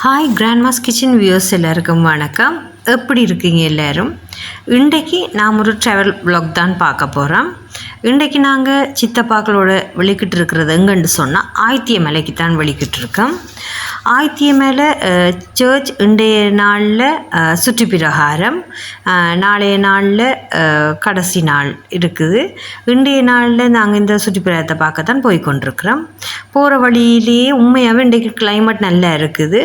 Hi Grandma's kitchen views எல்லாருக்கும் வணக்கம். எப்படி இருக்கீங்க எல்லோரும்? இன்றைக்கு நாம் ஒரு ட்ராவல் vlog தான் பார்க்க போகிறோம் இன்றைக்கு நாங்கள் சித்தப்பாக்களோட வெளிக்கிட்டு இருக்கிறது எங்கன்னு சொன்னால் ஆயத்திய மலைக்கு தான் வெளிக்கிட்டு இருக்கோம் ஆயித்திய மேலே சர்ச் இன்றைய நாளில் சுற்று பிரகாரம் நாளைய நாளில் கடைசி நாள் இருக்குது. இன்றைய நாளில் நாங்கள் இந்த சுற்றுப்பிரகாரத்தை பார்க்க தான் போய் கொண்டிருக்கிறோம். போகிற வழியிலேயே உண்மையாகவே இன்றைக்கு கிளைமேட் நல்லா இருக்குது.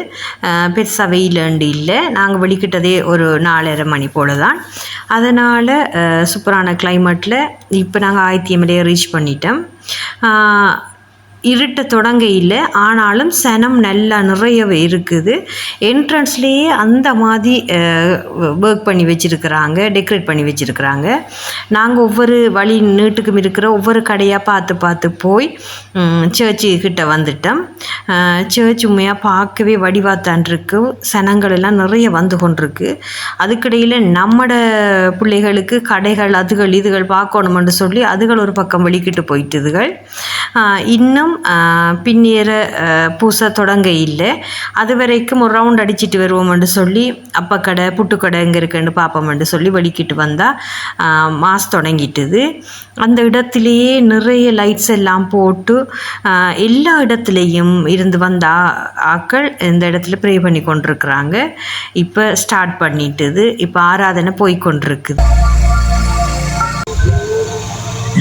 பெருசாக வெயிலண்டு இல்லை. நாங்கள் வெளிக்கிட்டதே ஒரு நாலரை மணி போல தான் அதனால் சூப்பரான கிளைமேட்டில் இப்போ நாங்கள் ஆயிரத்தி ரீச் பண்ணிட்டோம். இருட்ட தொடங்க இல்லை. ஆனாலும் சனம் நல்லா நிறையவே இருக்குது. என்ட்ரன்ஸ்லேயே அந்த மாதிரி ஒர்க் பண்ணி வச்சுருக்குறாங்க டெக்கரேட் பண்ணி வச்சுருக்குறாங்க. நாங்கள் ஒவ்வொரு வழி நீட்டுக்கும் இருக்கிற ஒவ்வொரு கடையாக பார்த்து பார்த்து போய் சர்ச்சு கிட்ட வந்துட்டோம். சர்ச் உண்மையாக பார்க்கவே வடிவாத்தான் இருக்கு சனங்கள் எல்லாம் நிறைய வந்து கொண்டிருக்கு. அதுக்கிடையில் நம்மட பிள்ளைகளுக்கு கடைகள் அதுகள் இதுகள் பார்க்கணுமென்று சொல்லி அதுகள் ஒரு பக்கம் வெளிக்கிட்டு போயிட்டுதுகள். இன்னும் பின்னேற பூச தொடங்க இல்லை. அது வரைக்கும் ஒரு ரவுண்ட் அடிச்சிட்டு வருவோம்னு சொல்லி அப்பக்கடை புட்டுக்கடை எங்கே இருக்குன்னு பார்ப்போம்னு சொல்லி வெளிக்கிட்டு வந்தால் மாஸ் தொடங்கிட்டுது. அந்த இடத்துலையே நிறைய லைட்ஸ் எல்லாம் போட்டு எல்லா இடத்துலையும் இருந்து வந்த ஆக்கள் இந்த இடத்துல ப்ரே பண்ணி கொண்டிருக்கிறாங்க. இப்போ ஸ்டார்ட் பண்ணிட்டுது. இப்போ ஆராதனை போய் கொண்டிருக்குது.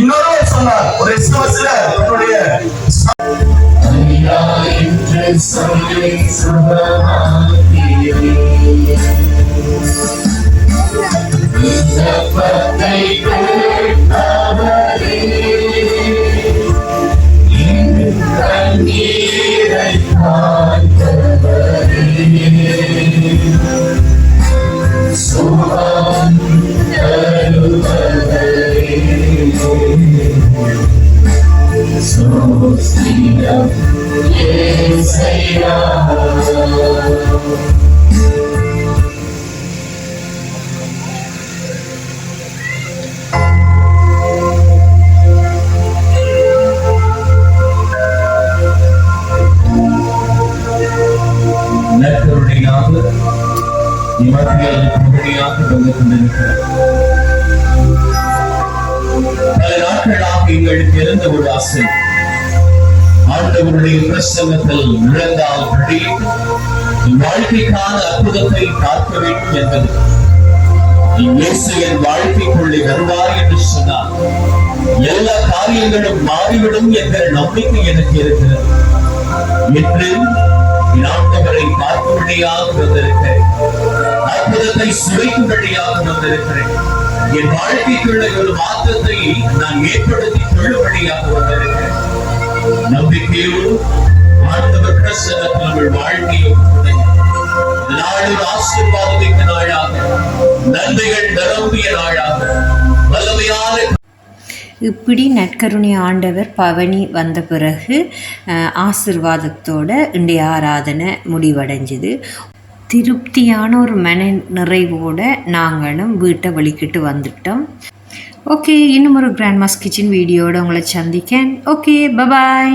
இன்னொரு சொன்னார். ஒரு எஸ்எம்எஸ்ல என்னுடைய நற்கருணையாக இம்மத்தியில் புகழியாக வந்து கொண்டிருக்கிறார் பல நாட்களாக எங்களுக்கு இருந்த ஒரு ஆசை. ஆண்டவருடைய பிரசங்கத்தில் நுழைந்தால் வாழ்க்கைக்கான அற்புதத்தை பார்க்க வேண்டும் என்பது. இயேசு என் வாழ்க்கைக்குள்ளே வருவார் என்று சொன்னார் எல்லா காரியங்களும் மாறிவிடும் என்கிற நம்பிக்கை எனக்கு இருக்கிறது. இன்று நாட்டவரை ஆண்டவரை பார்க்கும்படியாக வந்திருக்கிறேன். அற்புதத்தை சுவைக்கும்படியாக வந்திருக்கிறேன். என் வாழ்க்கைக்குள்ள ஒரு மாற்றத்தை நான் ஏற்படுத்திக் ஆண்டவர் நாள் ஒரு ஆசீர்வாதமிக்க நாளாக நன்மைகள் நிரம்பிய நாளாக வல்லமையான இப்படி நற்கருணை ஆண்டவர் பவனி வந்த பிறகு ஆசிர்வாதத்தோட இன்றைய ஆராதனை முடிவடைஞ்சுது. திருப்தியான ஒரு மன நிறைவோட நாங்களும் வீட்டை வெளிக்கிட்டு வந்துட்டோம். ஓகே இன்னும் ஒரு கிராண்ட்மாஸ் கிச்சன் வீடியோட உங்களை சந்திக்கேன். Okay bye bye